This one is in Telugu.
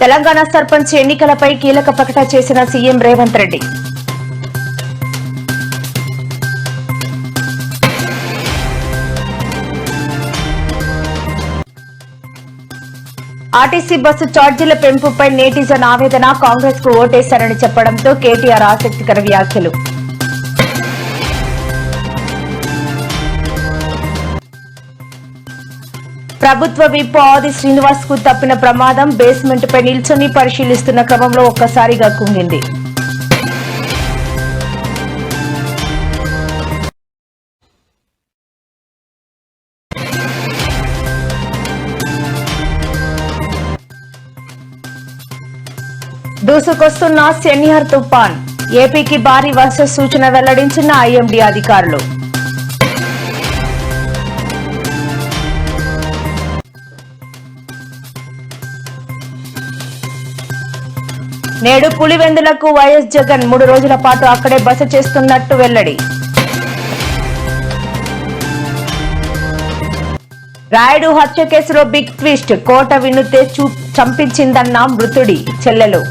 తెలంగాణ సర్పంచ్ ఎన్నికలపై కీలక ప్రకటన చేసిన CM Revanth Reddy. RTC bus ఛార్జీల పెంపుపై నేటిజన్ ఆవేదన కాంగ్రెస్కు ఓటేశారని చెప్పడంతో కేటీఆర్ ఆసక్తికర వ్యాఖ్యలు. ప్రభుత్వ విప్ ఆది శ్రీనివాస్కు తప్పిన ప్రమాదం బేస్మెంట్ పై నిల్చొని పరిశీలిస్తున్న క్రమంలో ఒక్కసారిగా కుంగింది. దూసుకొస్తున్న సెన్యర్ తుఫాన్. ఏపీకి భారీ వర్ష సూచన వెల్లడించిన ఐఎండీ అధికారులు. నేడు పులివెందులకు వైఎస్ జగన్ మూడు రోజుల పాటు అక్కడే బస చేస్తున్నట్టు వెల్లడి. రాయుడు హత్య కేసులో బిగ్ ట్విస్ట్. కోట వినుతే చూ చంపించిందన్న మృతుడి చెల్లెలు.